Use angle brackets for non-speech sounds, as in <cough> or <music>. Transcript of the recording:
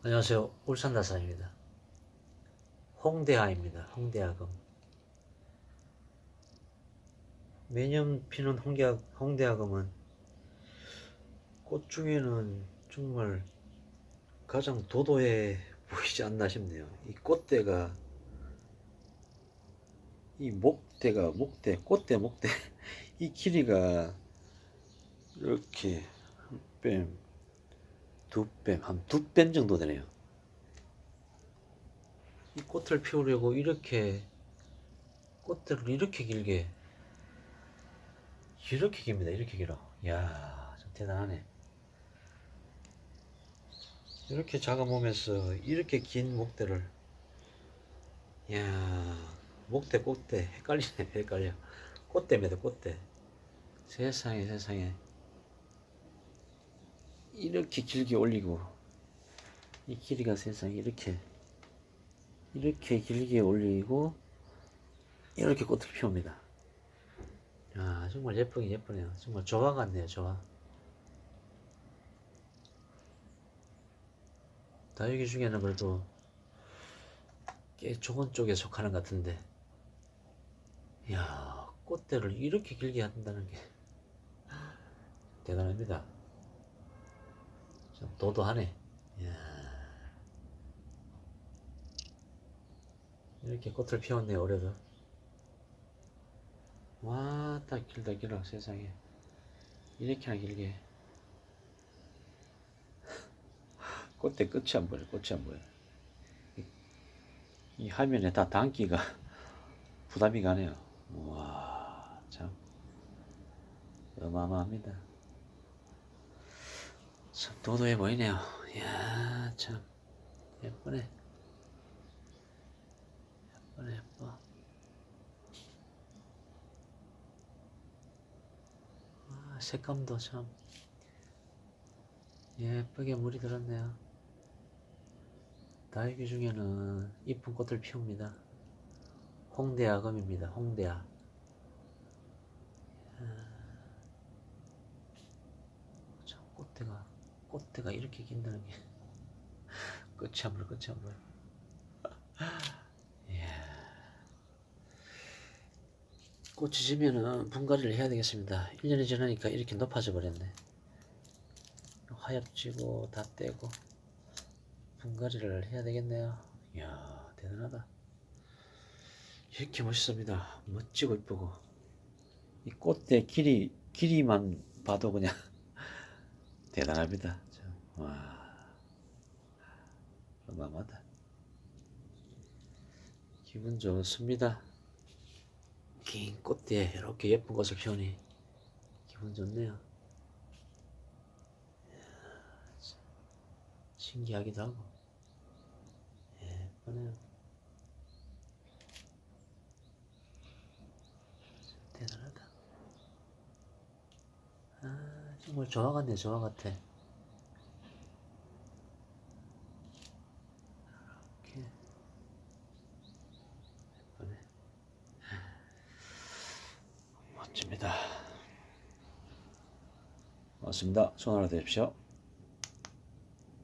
안녕하세요. 울산다산입니다. 홍대하입니다. 홍대하금. 매년 피는 홍대하, 홍대하금은 꽃 중에는 정말 가장 도도해 보이지 않나 싶네요. 이 꽃대가 이 목대가 목대 꽃대 목대 <laughs> 이 길이가 이렇게 한 뺨, 두 뺨, 한 두 뺨 정도 되네요. 이 꽃을 피우려고 이렇게 꽃들을 이렇게 길게 이렇게 깁니다. 이렇게 길어. 이야, 좀 대단하네. 이렇게 작아 보면서 이렇게 긴 목대를 이야, 목대 꽃대 헷갈리네. <laughs> 헷갈려. 꽃대입니다. 꽃대. 세상에 세상에. 이렇게 길게 올리고 이 길이가 세상에 이렇게 이렇게 길게 올리고 이렇게 꽃을 피웁니다. 야 정말 예쁘긴 예쁘네요. 정말 조화 같네요. 조화. 다육이 중에는 그래도 꽤 좋은 쪽에 속하는 것 같은데 야 꽃대를 이렇게 길게 한다는 게 대단합니다. 좀 도도하네. 이야. 이렇게 꽃을 피웠네 올해도. 와, 딱 길다 길어 세상에. 이렇게나 길게. <laughs> 꽃대 끝이 안 보여, 꽃이 안 보여. 이, 이 화면에 다 담기가 <laughs> 부담이 가네요. 와, 참 어마어마합니다. 참 도도해 보이네요. 이야, 참 예쁘네. 예쁘네, 예뻐. 아, 색감도 참 예쁘게 물이 들었네요. 다육이 중에는 이쁜 꽃을 피웁니다. 홍대야금입니다. 홍대야. 참 꽃대가 꽃대가 이렇게 긴다는 게. <laughs> 끝이 안 보여 끝이 안 보여 이야. 꽃이 지면은 분갈이를 해야 되겠습니다. 1년이 지나니까 이렇게 높아져 버렸네. 화엽지고 다 떼고 분갈이를 해야 되겠네요. 이야 대단하다. 이렇게 멋있습니다. 멋지고 이쁘고. 이 꽃대 길이 길이만 봐도 그냥 <laughs> 대단합니다. 참, 와, 어마어마하다. 기분 좋습니다. 긴 꽃대에 이렇게 예쁜 것을 피우니 기분 좋네요. 신기하기도 하고 예쁘네요. 대단하다. 아, 정말 조화 같네, 조화 같아. 이렇게. 예쁘네. 멋집니다. 맞습니다. 손 하나 대십시오.